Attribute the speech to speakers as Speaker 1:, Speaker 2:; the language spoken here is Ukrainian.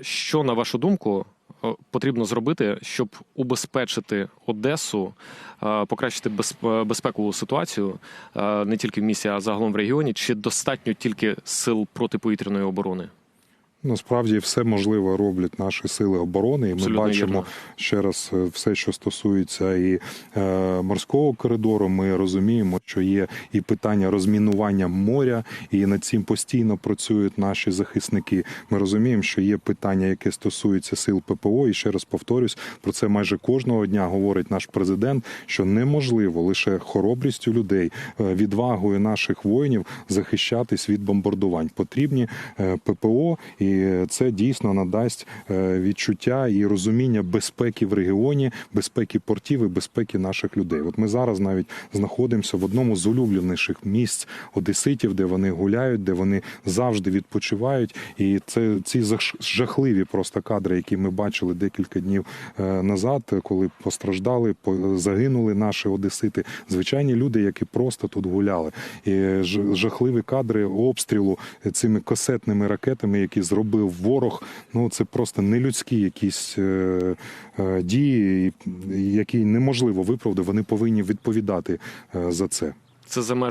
Speaker 1: Що на вашу думку е, потрібно зробити, щоб убезпечити Одесу, е, покращити безп- безпекову ситуацію е, не тільки в місті, а загалом в регіоні? Чи достатньо тільки сил протиповітряної оборони?
Speaker 2: Насправді все можливе роблять наші сили оборони, і ми
Speaker 1: Абсолютно
Speaker 2: бачимо
Speaker 1: вірно.
Speaker 2: ще раз е, все, що стосується і е, морського коридору. Ми розуміємо, що є і питання розмінування моря, і над цим постійно працюють наші захисники. Ми розуміємо, що є питання, яке стосується сил ППО. І ще раз повторюсь, про це майже кожного дня говорить наш президент, що неможливо лише хоробрістю людей, е, відвагою наших воїнів захищатись від бомбардувань. Потрібні е, ППО, і це дійсно надасть е, відчуття і розуміння безпеки в регіоні, безпеки портів і безпеки наших людей. От ми зараз навіть знаходимося в одному з улюбленіших місць одеситів, де вони гуляють, де вони завжди відпочивають. І це ці жахливі просто кадри, які ми бачили декілька днів е, назад, коли постраждали, по- загинули наші одесити. Звичайні люди, які просто тут гуляли. І жахливі кадри обстрілу цими касетними ракетами, які зробив ворог. Ну це просто нелюдські якісь е, е, дії, які неможливо виправдати. Вони повинні відповідати е, за це.
Speaker 1: Це за межами